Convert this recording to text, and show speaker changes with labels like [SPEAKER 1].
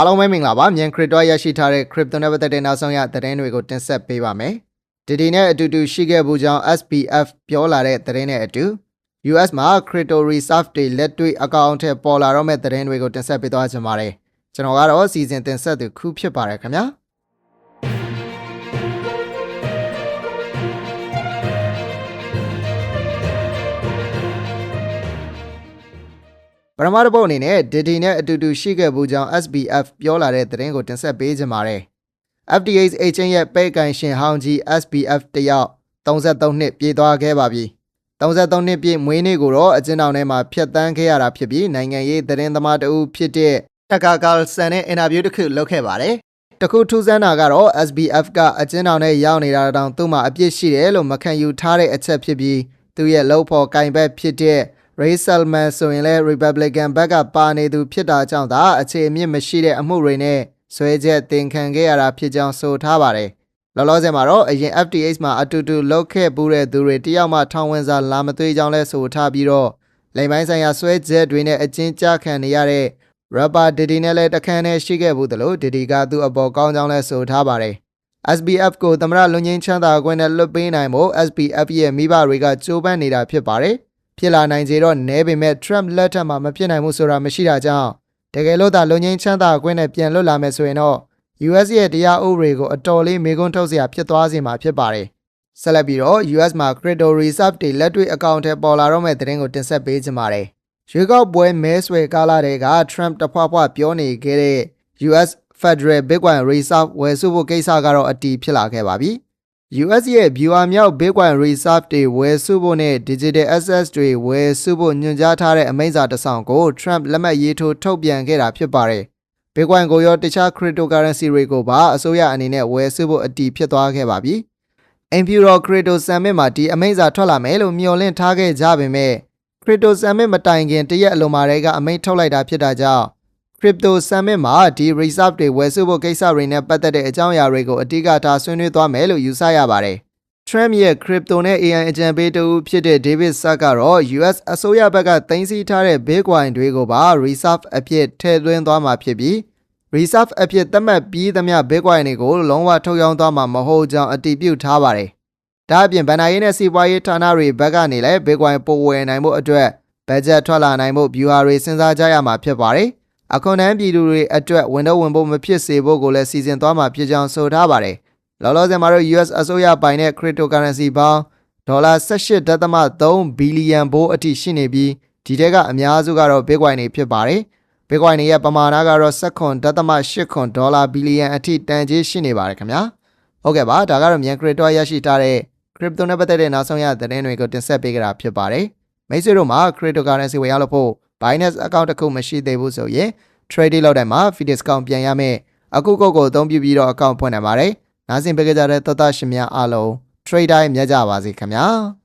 [SPEAKER 1] အားလုံးပဲမင်္ဂလာပါမြန်ခရစ်တော်ရရှိထားတဲ့ crypto နဲ့ပတ်သက်တဲ့နောက်ဆုံးရသတင်းတွေကိုတင်ဆက်ပေးပါမယ်ဒီဒီနဲ့အတူတူရှိခဲ့မှုကြောင့် SPF ပြောလာတဲ့သတင်းနဲ့အတူ US မှာ crypto reserve တွေလက်တွေ့အကောင့်ထဲပေါ်လာတော့မဲ့သတင်းတွေကိုတင်ဆက်ပေးသွားချင်ပါတယ်ကျွန်တော်ကတော့စီစဉ်တင်ဆက်သူခုဖြစ်ပါတယ်ခင်ဗျာ ပရမတ်ဘုတ်အနေနဲ့ဒီဒီနဲ့အတူတူရှိခဲ့မှုကြောင့် SBF ပြောလာတဲ့သတင်းကိုတင်ဆက်ပေးချင်ပါတယ် FDH အချင်းရဲ့ပဲ့ကန်ရှင်ဟောင်းကြီး SBF တယောက်33နှစ်ပြည့်သွားခဲ့ပါပြီ33နှစ်ပြည့်မွေးနေ့ကိုတော့အကျဉ်းထောင်ထဲမှာဖျက်ဆီးခဲ့ရတာဖြစ်ပြီးနိုင်ငံရေးသတင်းသမားတဦးဖြစ်တဲ့တက္ကကာလ်ဆန်နဲ့အင်တာဗျူးတစ်ခုလုပ်ခဲ့ပါတယ်တခုထူးဆန်းတာကတော့ SBF ကအကျဉ်းထောင်ထဲရောက်နေတာတောင်သူ့မှာအပြစ်ရှိတယ်လို့မခံယူထားတဲ့အချက်ဖြစ်ပြီးသူရဲ့လှုပ်ဖော်ကင်ဘက်ဖြစ်တဲ့ Ray Salman ဆိုရင်လည်း Republican ဘက်ကပါနေသူဖြစ်တာကြောင့်သာအခြေအမြစ်မရှိတဲ့အမှုတွေနဲ့ဆွဲချက်တင်ခံခဲ့ရတာဖြစ်ကြောင်းဆိုထားပါတယ်။လောလောဆယ်မှာတော့အရင် FTX မှာအတူတူလောက်ခဲ့ပူးတဲ့သူတွေတယောက်မှထောင်ဝင်စာလာမသွေးကြောင်းလဲဆိုထားပြီးတော့လိမ်ပိုင်းဆိုင်ရာဆွဲချက်တွေနဲ့အကျဉ်းချခံနေရတဲ့ rapper Diddy နဲ့လည်းတခန်းနဲ့ရှိခဲ့ဘူးသလို Diddy ကသူ့အပေါ်ကောင်းကြောင်းလဲဆိုထားပါတယ်။ SBF ကိုသမရလွန်ငင်းချမ်းသာခွင့်နဲ့လွတ်ပေးနိုင်ဖို့ SBF ရဲ့မိဘတွေကကြိုးပမ်းနေတာဖြစ်ပါတယ်။ ဖြစ်လာနိုင်စေတော့နဲပေမဲ့ Trump လက်ထက်မှာမဖြစ်နိုင်ဘူးဆိုတာမရှိတာကြောင့်တကယ်လို့သာလွန်ငင်းချမ်းသာခွင့်နဲ့ပြန်လွတ်လာမယ်ဆိုရင်တော့ US ရဲ့တရားဥပဒေကိုအတော်လေးမေခွန်းထုတ်စရာဖြစ်သွားစေမှာဖြစ်ပါတယ်။ဆက်လက်ပြီးတော့ US မှာ crypto reserve တွေလက်တွေ့အကောင့်ထဲပေါ်လာတော့မဲ့သတင်းကိုတင်ဆက်ပေးချင်ပါတယ်။ရွေးကောက်ပွဲမဲဆွယ်ကာလတွေက Trump တဖွာဖွာပြောနေခဲ့တဲ့ US Federal Bitcoin Reserve ဝယ်စုဖို့ကိစ္စကတော့အတီးဖြစ်လာခဲ့ပါပြီ။ US ရဲ့ viewer မြောက် Bitcoin Reserve တွေဝယ်စုဖို့နဲ့ Digital Assets တွေဝယ်စုဖို့ညွှန်ကြားထားတဲ့အမိန့်စာတစ်စောင်ကို Trump လက်မှတ်ရေးထိုးထုတ်ပြန်ခဲ့တာဖြစ်ပါတယ်။ Bitcoin ကိုရောတခြား cryptocurrency တွေကိုပါအစိုးရအနေနဲ့ဝယ်စုဖို့အတီးဖြစ်သွားခဲ့ပါပြီ။ Imperial Crypto Summit မှာဒီအမိန့်စာထွက်လာမယ်လို့မျှော်လင့်ထားခဲ့ကြပေမဲ့ Crypto Summit မတိုင်ခင်တရက်အလိုမှာတည်းကအမိန့်ထုတ်လိုက်တာဖြစ်တာကြောင့် Crypto Summit မှာဒီ reserve တွေဝယ်စုဖို့ကိစ္စတွေနဲ့ပတ်သက်တဲ့အကြောင်းအရာတွေကိုအဓိကထားဆွေးနွေးသွားမယ်လို့ယူဆရပါတယ်။ Trump ရဲ့ crypto နဲ့ AI အကြံပေးတူဖြစ်တဲ့ David Sack ကတော့ US အစိုးရဘက်ကတင်စီထားတဲ့ Bitcoin တွေကိုပါ reserve အဖြစ်ထည့်သွင်းသွားမှာဖြစ်ပြီး reserve အဖြစ်သတ်မှတ်ပြီးသမျှ Bitcoin တွေကိုလုံးဝထုတ်ရောင်းသွားမှာမဟုတ်ကြောင်းအတည်ပြုထားပါတယ်။ဒါအပြင်ဗန်နာရေးနဲ့စီးပွားရေးဌာနတွေဘက်ကနေလည်း Bitcoin ပိုဝယ်နိုင်မှုအတွက်ဘတ်ဂျက်ထွက်လာနိုင်မှု viewer တွေစဉ်းစားကြရမှာဖြစ်ပါတယ်။ အခွန်ထမ်းပြည်သူတွေအတွက်ဝန်တော့ဝင်ဖို့မဖြစ်စေဖို့ကိုလည်းစီစဉ်သွားမှာဖြစ်ကြောင်းဆိုထားပါတယ်။လောလောဆယ်မှာတော့ US အစိုးရပိုင်တဲ့ cryptocurrency ပေါင်းဒေါ်လာ18.3ဘီလီယံဘိုးအထိရှိနေပြီးဒီထဲကအများစုကတော့ Bitcoin တွေဖြစ်ပါတယ်။ Bitcoin တွေရဲ့ပမာဏကတော့19.8ခွန်ဒေါ်လာဘီလီယံအထိတန်ကြေးရှိနေပါတယ်ခင်ဗျာ။ဟုတ်ကဲ့ပါဒါကတော့မြန် crypto ရရှိထားတဲ့ crypto နဲ့ပတ်သက်တဲ့နောက်ဆုံးရသတင်းတွေကိုတင်ဆက်ပေးကြတာဖြစ်ပါတယ်။မိတ်ဆွေတို့မှာ cryptocurrency ဝယ်ရလို့ဖို့ Binance account တစ်ခုမရှိသေးဘူးဆိုရင် trading လောက်တိုင်းမှာ fee discount ပြန်ရမယ်။အခုကုတ်ကိုအသုံးပြုပြီးတော့ account ဖွင့်နိုင်ပါတယ်။နားဆင်ပေးကြတဲ့သောသားရှင်များအားလုံး trade တိုင်းမြတ်ကြပါစေခင်ဗျာ။